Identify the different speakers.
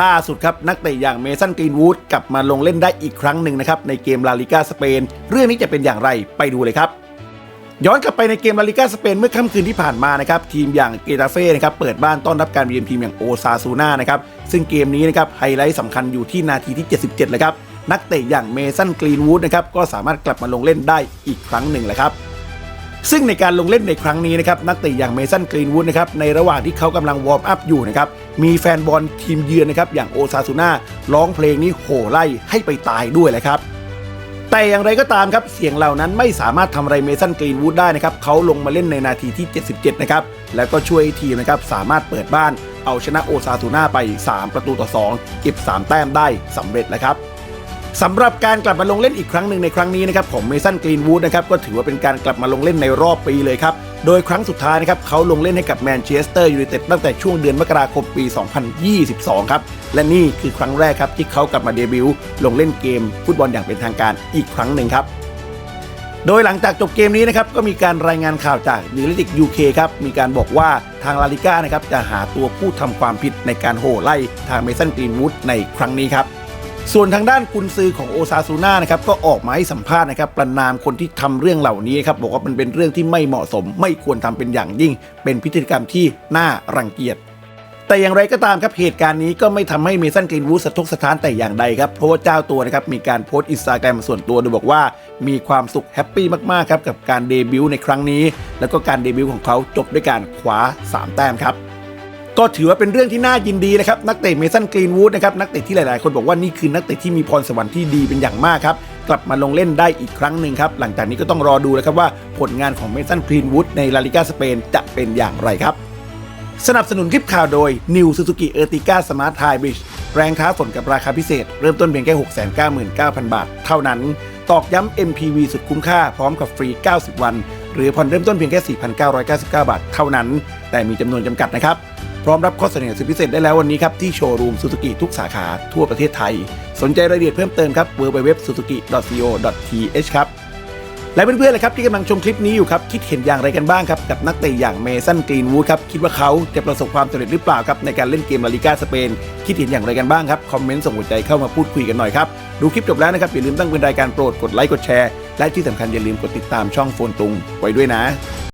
Speaker 1: ล่าสุดครับนักเตะอย่างเมสันกรีนวูดกลับมาลงเล่นได้อีกครั้งหนึ่งนะครับในเกมลาลิกาสเปน เรื่องนี้จะเป็นอย่างไรไปดูเลยครับย้อนกลับไปในเกมลาลิกาสเปนเมื่อค่ำคืนที่ผ่านมานะครับทีมอย่างเกตาเฟ่นะครับเปิดบ้านต้อนรับการเยือนทีมอย่างโอซาซูน่านะครับซึ่งเกมนี้นะครับไฮไลท์สำคัญอยู่ที่นาทีที่ 77เลยครับนักเตะอย่างเมสันกรีนวูดนะครับก็สามารถกลับมาลงเล่นได้อีกครั้งหนึ่งแหละครับ ซึ่งในการลงเล่นในครั้งนี้นะครับนักเตะอย่างเมสันกรีนวูดนะครับในระหว่างที่เขากำลังวอร์มอัพอยู่นะครับมีแฟนบอลทีมเยือนนะครับอย่างโอซาซูน่าร้องเพลงนี้โห่ไล่ให้ไปตายด้วยแหละครับแต่อย่างไรก็ตามครับเสียงเหล่านั้นไม่สามารถทำอะไรเมสันกรีนวูดได้นะครับเขาลงมาเล่นในนาทีที่ 77 นะครับ แล้วก็ช่วยทีมนะครับสามารถเปิดบ้าน เอาชนะโอซาซูน่าไป 3 ประตูต่อ 2 เก็บ 3 แต้มได้สำเร็จแล้วครับ สำหรับการกลับมาลงเล่นอีกครั้งหนึ่งในครั้งนี้นะครับของเมสันกรีนวูดนะครับก็ถือว่าเป็นการกลับมาลงเล่นในรอบปีเลยครับ โดยครั้งสุดท้ายนะครับเขาลงเล่นให้กับแมนเชสเตอร์ยูไนเต็ดตั้งแต่ช่วงเดือนมกราคมปี 2022 ครับ และนี่คือครั้งแรกครับที่เขากลับมาเดบิวต์ลงเล่นเกมฟุตบอลอย่างเป็นทางการอีกครั้งหนึ่งครับโดยหลังจากจบเกมนี้นะครับก็มีการรายงานข่าวจากดิลิติกยูเคครับมีการบอกว่าทางลาลิก้านะครับจะหาตัวผู้ทำความผิดในการโห่ไล่ทางเมสันกรีนวูดในครั้งนี้ครับ ส่วนทางด้านกุนซือของโอซาซูน่านะครับก็ออกมาให้สัมภาษณ์นะครับประนามคนที่ทำเรื่องเหล่านี้ครับบอกว่ามันเป็นเรื่องที่ไม่เหมาะสม ไม่ควรทำเป็นอย่างยิ่ง เป็นพฤติกรรมที่น่ารังเกียจแต่อย่างไรก็ตามครับเหตุการณ์นี้ก็ไม่ทำให้เมสันกรีนวูดสะทกสะท้านแต่อย่างใดครับ เพราะว่าเจ้าตัวนะครับมีการโพสต์อินสตาแกรมส่วนตัวโดยบอกว่ามีความสุขแฮปปี้มากๆครับกับการเดบิวต์ในครั้งนี้ แล้วก็การเดบิวต์ของเขาจบด้วยการคว้า 3 แต้มครับ ก็ถือว่าเป็นเรื่องที่น่ายินดีนะครับนักเตะเมสันกรีนวูดนะครับนักเตะที่หลาย ๆ คนบอกว่านี่คือนักเตะที่มีพรสวรรค์ที่ดีเป็นอย่างมากครับกลับมาลงเล่นได้อีกครั้งหนึ่งครับหลังจากนี้ก็ต้องรอดูแล้วครับว่าผลงานของเมสันกรีนวูดในลาลิกาสเปนจะเป็นอย่างไรครับสนับสนุนคลิปข่าวโดย New Suzuki Ertiga Smart Hybrid แรงท้าฝนกับราคาพิเศษ เริ่มต้นเพียงแค่ 699,000 บาท เท่านั้น ตอกย้ำ MPV สุดคุ้มค่าพร้อมกับฟรี 90 วัน หรือผ่อนเริ่มต้นเพียงแค่ 4,999 บาท เท่านั้น แต่มีจำนวนจำกัดนะครับพ ร้อมรับข้อเสนอสุดพิเศษได้แล้ววันนี้ครับ ที่โชว์รูม Suzuki ทุกสาขาทั่วประเทศไทย สนใจรายละเอียดเพิ่มเติมครับ www.suzuki.co.th ครับ และเพื่อนๆเลยครับที่กำลังชมคลิปนี้อยู่ครับ คิดเห็นอย่างไรกันบ้างครับ กับนักเตะอย่างเมสันกรีนวูดครับ คิดว่าเขาจะประสบความสำเร็จหรือเปล่าครับในการเล่นเกมลาลิกาสเปนคิดเห็นอย่างไรกันบ้างครับคอมเมนต์ส่งหัวใจเข้ามาพูดคุยกันหน่อยครับดูคลิปจบแล้วนะครับอย่าลืมตั้งเป็นรายการโปรดกดไลค์กดแชร์และที่สำคัญอย่าลืมกดติดตามช่องโฟนตุงไว้ด้วยนะ